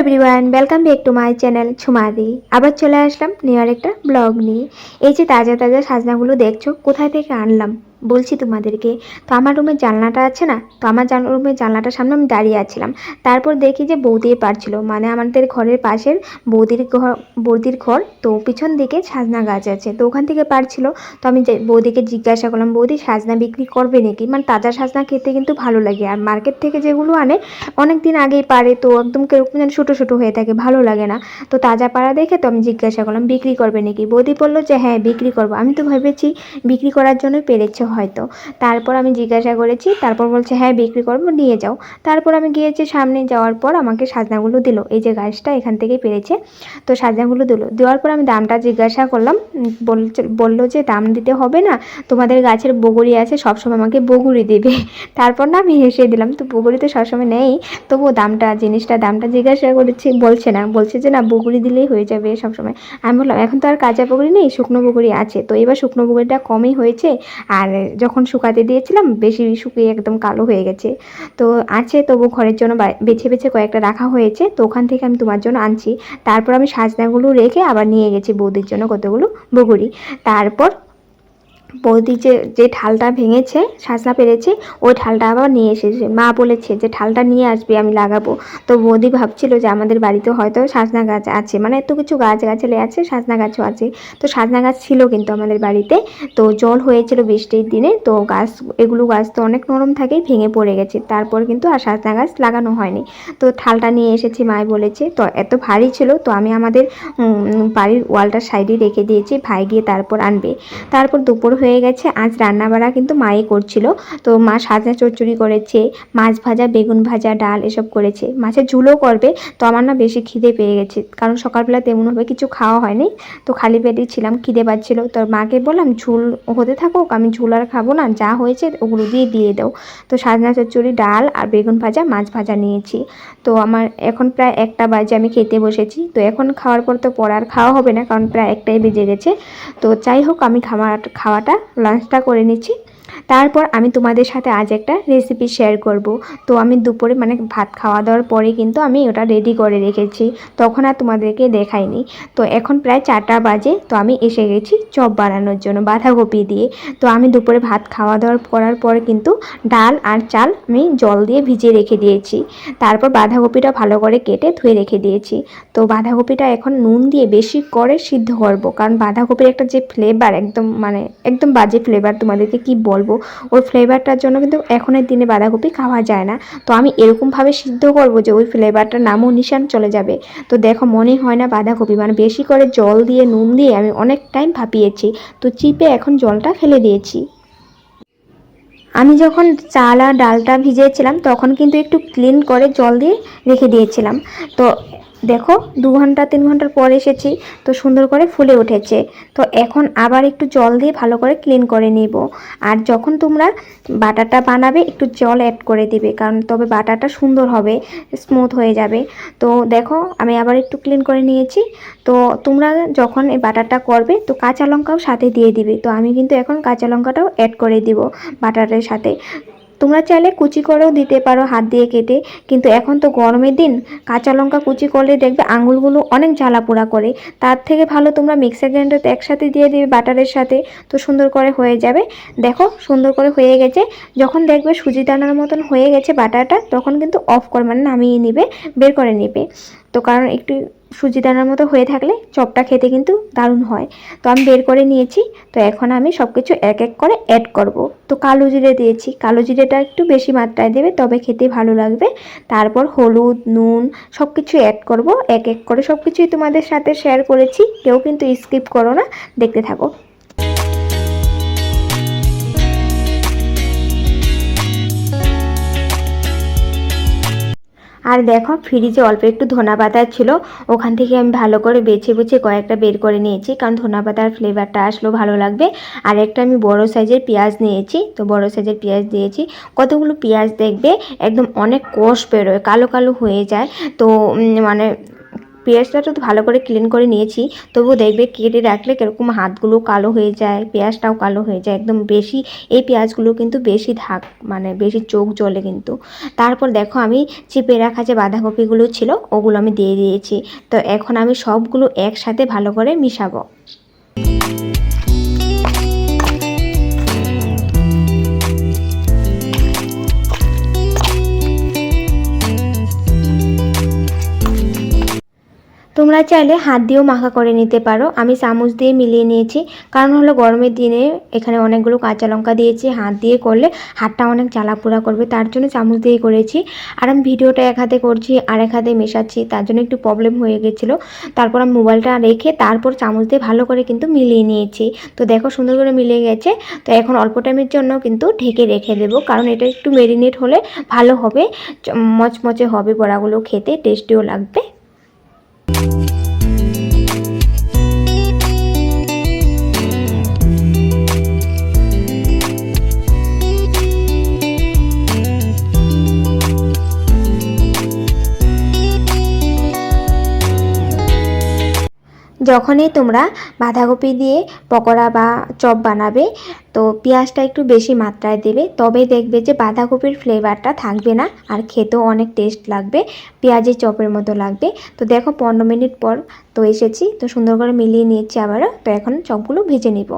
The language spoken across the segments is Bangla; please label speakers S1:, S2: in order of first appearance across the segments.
S1: Everyone welcome back to my channel ছুমাদি আবার চলে আসলাম নিউ একটা ব্লগ নিয়ে। এই যে তাজা তাজা সাজনাগুলো দেখছ, কোথায় থেকে আনলাম? বলছি তোমাদেরকে, তো আমার রুমের জানলাটা আছে না? তো আমার জান, রুমের জানলাটার সামনে আমি দাঁড়িয়ে আছিলাম। তারপর দেখি যে বৌদি পারছিল মানে আমাদের ঘরের পাশের বৌদির ঘর বৌদির ঘর, তো পিছন দিকে সাজনা গাছ আছে। তো ওখান থেকে পারছিল, তো আমি বৌদিকে জিজ্ঞাসা করলাম, বৌদি, সাজনা বিক্রি করবে নাকি? মানে তাজা সাজনা খেতে কিন্তু ভালো লাগে। আর মার্কেট থেকে যেগুলো আনে অনেক দিন আগেই পারে, তো একদম কীরকম যেন ছোটো ছোটো হয়ে থাকে, ভালো লাগে না। তো তাজা পাড়া দেখে তো আমি জিজ্ঞাসা করলাম, বিক্রি করবে নাকি? বৌদি বলল যে হ্যাঁ বিক্রি করব। আমি তো ভেবেছি বিক্রি করার জন্য পেরেছে হয়তো। তারপর আমি জিজ্ঞাসা করেছি, তারপর বলছে হ্যাঁ বিক্রি করব, নিয়ে যাও। তারপর আমি গিয়েছি, সামনে যাওয়ার পর আমাকে সাজনাগুলো দিল। এই যে গাছটা এখান থেকেই পেরেছে, তো সাজনাগুলো দিল। দেওয়ার পর আমি দামটা জিজ্ঞাসা করলাম বলল যে, দাম দিতে হবে না, তোমাদের গাছের বগুড়ি আছে, সবসময় আমাকে বগুড়ি দেবে। তারপর না আমি হেসে দিলাম, তো বগুড়ি তো সবসময় নেই, তবুও দামটা, জিনিসটা দামটা জিজ্ঞাসা করেছি, বলছে না। বলছে যে, না, বগুড়ি দিলেই হয়ে যাবে সবসময়। আমি বললাম, এখন তো আর কাঁচা বগুড়ি নেই, শুকনো বগুড়ি আছে। তো এবার শুকনো বগুড়িটা কমই হয়েছে, আর যখন শুকাতে দিয়েছিলাম, বেশি শুকিয়ে একদম কালো হয়ে গেছে। তো আছে তবু ঘরের জন্য বেছে বেছে কয়েকটা রাখা হয়েছে, তো ওখান থেকে আমি তোমার জন্য আনছি। তারপর আমি সাজনাগুলো রেখে আবার নিয়ে গেছি বৌদির জন্য কতগুলো বগুড়ি তারপর বৌদি যে যে ঢালটা ভেঙেছে, সাজনা পেরেছে, ওই ঢালটা আবার নিয়ে এসেছে। মা বলেছে যে, ঢালটা নিয়ে আসবে, আমি লাগাবো। তো বৌদি ভাবছিল যে, আমাদের বাড়িতে হয়তো সাজনা গাছ আছে। মানে এত কিছু গাছ গাছালি আছে, সাজনা গাছও আছে। তো সাজনা গাছ ছিল কিন্তু আমাদের বাড়িতে। তো জল হয়েছিল বৃষ্টির দিনে, তো গাছ, এগুলো গাছ তো অনেক নরম থাকেই ভেঙে পড়ে গেছে। তারপর কিন্তু আর সাজনা গাছ লাগানো হয়নি। তো ঠালটা নিয়ে এসেছি মায় বলেছে, তো এত ভারী ছিল, তো আমি আমাদের বাড়ির ওয়ালটার সাইডে রেখে দিয়েছি, ভাই গিয়ে তারপর আনবে। তারপর দুপুর হয়ে গেছে। আজ রান্নাবাড়া কিন্তু মাই করছিল। তো মা সাজনা চচ্চড়ি করেছে, মাছ ভাজা, বেগুন ভাজা, ডাল এসব করেছে। মাছের ঝুলও করবে, তো আমার না বেশি খিদে পেয়ে গেছে। কারণ সকালবেলা তেমনভাবে কিছু খাওয়া হয়নি। তো খালি পেটেই ছিলাম, খিদে পাচ্ছিল। তো মাকে বললাম, ঝুল হতে থাকুক, আমি ঝুল আর খাব না। যা হয়েছে ওগুলো দিয়ে দিয়ে দাও। তো সাজনা চচ্চড়ি, ডাল আর বেগুন ভাজা, মাছ ভাজা নিয়েছি। তো আমার এখন প্রায় একটা বাজে, আমি খেতে বসেছি। তো এখন খাওয়ার পর তো পর আর খাওয়া হবে না, কারণ প্রায় একটাই বেজে গেছে। তো যাই হোক, আমি খাওয়া খাওয়াটা লাঞ্চটা করে নিচ্ছি। তারপর আমি তোমাদের সাথে আজ একটা রেসিপি শেয়ার করব। তো আমি দুপুরে মানে ভাত খাওয়া দাওয়ার পরে কিন্তু আমি ওটা রেডি করে রেখেছি। তখন আর তোমাদেরকে দেখাইনি। তো এখন প্রায় চারটা বাজে, তো আমি এসে গেছি চপ বানানোর জন্য বাঁধাকপি দিয়ে। তো আমি দুপুরে ভাত খাওয়া দাওয়ার করার পর কিন্তু ডাল আর চাল আমি জল দিয়ে ভিজিয়ে রেখে দিয়েছি। তারপর বাঁধাকপিটা ভালো করে কেটে ধুয়ে রেখে দিয়েছি। তো বাঁধাকপিটা এখন নুন দিয়ে বেশি করে সিদ্ধ করব। কারণ বাঁধাকপির একটা যে ফ্লেভার একদম মানে একদম বাজে ফ্লেভার তোমাদেরকে কি বলব? ওই ফ্লেভারটার জন্য কিন্তু এখনের দিনে বাঁধাকপি খাওয়া যায় না। তো আমি এরকমভাবে সিদ্ধ করব যে ওই ফ্লেভারটা নামও নিশান চলে যাবে। তো দেখো মনে হয় না বাঁধাকপি মানে বেশি করে জল দিয়ে, নুন দিয়ে আমি অনেক টাইম ভাপিয়েছি। তো চিপে এখন জলটা ফেলে দিয়েছি। আমি যখন চাল আর ডালটা ভিজিয়েছিলাম তখন কিন্তু একটু ক্লিন করে জল দিয়ে রেখে দিয়েছিলাম। তো দেখো, দু ঘণ্টা, তিন ঘণ্টার পর এসেছি, তো সুন্দর করে ফুলে উঠেছে। তো এখন আবার একটু জল দিয়ে ভালো করে ক্লিন করে নিব। আর যখন তোমরা বাটারটা বানাবে, একটু জল অ্যাড করে দিবে, কারণ তবে বাটারটা সুন্দর হবে স্মুথ হয়ে যাবে। তো দেখো, আমি আবার একটু ক্লিন করে নিয়েছি। তো তোমরা যখন এই বাটারটা করবে, তো কাঁচা লঙ্কাও সাথে দিয়ে দিবে। তো আমি কিন্তু এখন কাঁচা লঙ্কাটাও অ্যাড করে দিব বাটারের সাথে। তোমরা চাইলে কুচি করেও দিতে পারো হাত দিয়ে কেটে, কিন্তু এখন তো গরমের দিন, কাঁচা লঙ্কা কুচি করলে দেখবে আঙুলগুলো অনেক জ্বালা পোড়া করে। তার থেকে ভালো তোমরা মিক্সার গ্রাইন্ডারতে একসাথে দিয়ে দিবে বাটারের সাথে, তো সুন্দর করে হয়ে যাবে। দেখো, সুন্দর করে হয়ে গেছে। যখন দেখবে সুজি দানার মতন হয়ে গেছে বাটারটা তখন কিন্তু অফ করে মানে নামিয়ে নিবে, বের করে নেবে। তো কারণ একটু সুজি দানার মতো হয়ে থাকলে চপটা খেতে কিন্তু দারুণ হয়। তো আমি বের করে নিয়েছি, তো এখন আমি সব কিছু এক এক করে অ্যাড করব। তো কালো জিরে দিয়েছি, কালো জিরেটা একটু বেশি মাত্রায় দেবে, তবে খেতে ভালো লাগবে। তারপর হলুদ, নুন সব কিছু অ্যাড করব, এক এক করে সব কিছুই তোমাদের সাথে শেয়ার করেছি, কেউ কিন্তু স্কিপ করো না, দেখতে থাকো। আর দেখো ফ্রিজে অল্প একটু ধনা পাতা ছিল, ওখান থেকে আমি ভালো করে বেছে বেছে কয়েকটা বের করে নিয়েছি, কারণ ধনা পাতার ফ্লেভারটা আসলেও ভালো লাগবে। আর একটা আমি বড় সাইজের পেঁয়াজ নিয়েছি, তো বড় সাইজের পেঁয়াজ দিয়েছি। কতগুলো পেঁয়াজ দেখবে? একদম অনেক কোষ বেরোয়, কালো কালো হয়ে যায়। তো মানে পেঁয়াজটা তো ভালো করে ক্লিন করে নিয়েছি তবু দেখবে কেটে রাখলে কীরকম হাতগুলো কালো হয়ে যায়, পেঁয়াজটাও কালো হয়ে যায়, একদম বেশি, এই পেঁয়াজগুলো কিন্তু বেশি ধাক মানে বেশি চোখ জ্বলে কিন্তু। তারপর দেখো আমি চিপে রাখা যে বাঁধাকপিগুলো ছিল, ওগুলো আমি দিয়ে দিয়েছি। তো এখন আমি সবগুলো একসাথে ভালো করে মিশাবো। তোমরা চাইলে হাত দিয়েও মাখা করে নিতে পারো। আমি চামচ দিয়ে মিলিয়ে নিয়েছি। কারণ হলো গরমের দিনে এখানে অনেকগুলো কাঁচা লঙ্কা দিয়েছি। হাত দিয়ে করলে হাতটা অনেক জ্বালা পোড়া করবে। তার জন্য চামচ দিয়ে করেছি। আর আমি ভিডিওটা এক হাতে করছি আর এক হাতে মেশাচ্ছি। তার জন্য একটু প্রবলেম হয়ে গেছিল। তারপর আমি মোবাইলটা রেখে তারপর চামচ দিয়ে ভালো করে কিন্তু মিলিয়ে নিয়েছি। তো দেখো সুন্দর করে মিলিয়ে গেছে। তো এখন অল্প টাইমের জন্য কিন্তু ঢেকে রেখে দেবো। কারণ এটা একটু মেরিনেট হলে ভালো হবে। মচমচে হবে বড়াগুলো খেতে টেস্টিও লাগবে। Thank you. যখনই তোমরা বাঁধাকপি দিয়ে পকোড়া বা চপ বানাবে, তো পেঁয়াজটা একটু বেশি মাত্রায় দেবে। তবে দেখবে যে বাঁধাকপির ফ্লেভারটা থাকবে না, আর খেতেও অনেক টেস্ট লাগবে পেঁয়াজের চপের মতো লাগবে। তো দেখো, পনেরো মিনিট পর তো এসেছি, তো সুন্দর করে মিলিয়ে নিয়েছি আবারও। তো এখন চপগুলো ভেজে নিব।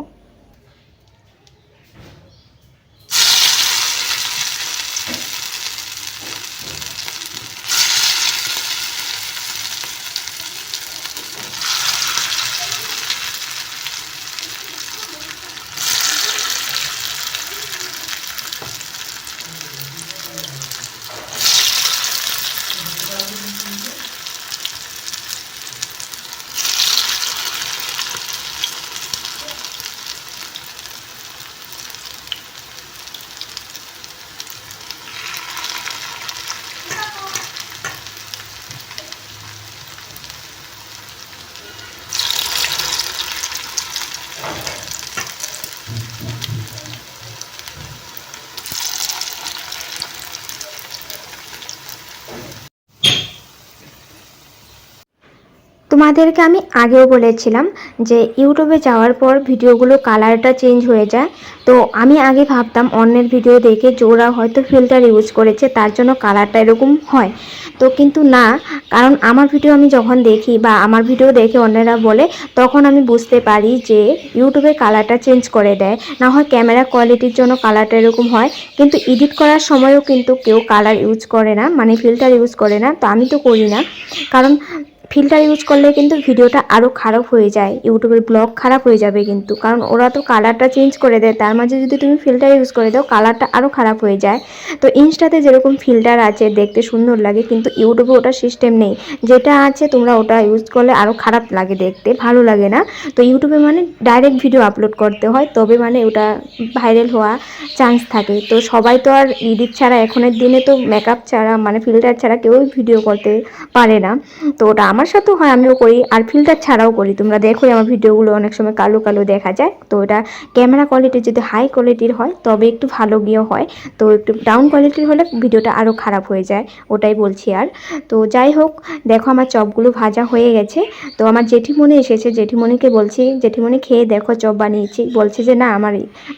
S1: তোমাদেরকে আমি আগেও বলেছিলাম যে ইউটিউবে যাওয়ার পর ভিডিওগুলো কালারটা চেঞ্জ হয়ে যায়। তো আমি আগে ভাবতাম অন্যের ভিডিও দেখে ওরা হয়তো ফিল্টার ইউজ করেছে, তার জন্য কালারটা এরকম হয়। তো কিন্তু না, কারণ আমার ভিডিও আমি যখন দেখি বা আমার ভিডিও দেখে অন্যেরা বলে, তখন আমি বুঝতে পারি যে ইউটিউবে কালারটা চেঞ্জ করে দেয়। না হয় ক্যামেরা কোয়ালিটির জন্য কালারটা এরকম হয়, কিন্তু এডিট করার সময়ও কিন্তু কেউ কালার ইউজ করে না মানে ফিল্টার ইউজ করে না। তো আমি তো করি না। কারণ ফিল্টার ইউজ করলে কিন্তু ভিডিওটা আরও খারাপ হয়ে যায়, ইউটিউবের ব্লগ খারাপ হয়ে যাবে কিন্তু। কারণ ওরা তো কালারটা চেঞ্জ করে দেয়, তার মাঝে যদি তুমি ফিল্টার ইউজ করে দাও কালারটা আরও খারাপ হয়ে যায়। তো ইনস্টাতে যেরকম ফিল্টার আছে, দেখতে সুন্দর লাগে কিন্তু ইউটিউবে ওটা সিস্টেম নেই। যেটা আছে তোমরা ওটা ইউজ করলে আরও খারাপ লাগে দেখতে, ভালো লাগে না। তো ইউটিউবে মানে ডাইরেক্ট ভিডিও আপলোড করতে হয়, তবে মানে ওটা ভাইরাল হওয়া চান্স থাকে। তো সবাই তো আর এডিট ছাড়া এখনের দিনে তো মেকআপ ছাড়া মানে ফিল্টার ছাড়া কেউই ভিডিও করতে পারে না। তো ওটা আমার সাথেও হয়, আমিও করি, আর ফিল্টার ছাড়াও করি। তোমরা দেখোই আমার ভিডিওগুলো অনেক সময় কালো কালো দেখা যায়। তো ওটা ক্যামেরা কোয়ালিটি যদি হাই কোয়ালিটির হয়, তবে একটু ভালো গিয়েও হয়। তো একটু ডাউন কোয়ালিটির হলে ভিডিওটা আরও খারাপ হয়ে যায়, ওটাই বলছি আর। তো যাই হোক, দেখো আমার চপগুলো ভাজা হয়ে গেছে। তো আমার জেঠিমণি এসেছে, জেঠিমণিকে বলছি, জেঠিমণি খেয়ে দেখো, চপ বানিয়েছি। বলছে যে, না, আমার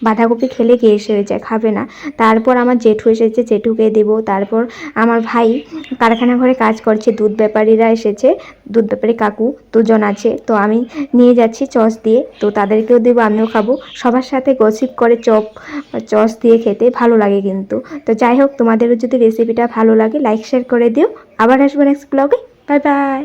S1: বাঁধাকপি খেলে গ্যাস হয়ে যায় খাবে না। তারপর আমার জেঠু এসেছে, জেঠুকে দেবো। তারপর আমার ভাই কারখানা ঘরে কাজ করছে, দুধ ব্যাপারীরা এসেছে। দুধ ব্যাপারে কাকু দুজন আছে, তো আমি নিয়ে যাচ্ছি চস দিয়ে, তো তাদেরকেও দেবো, আমিও খাব। সবার সাথে গসিপ করে চপ চস দিয়ে খেতে ভালো লাগে কিন্তু। তো যাই হোক, তোমাদেরও যদি রেসিপিটা ভালো লাগে লাইক শেয়ার করে দিও। আবার আসব নেক্সট ব্লগে বাই বাই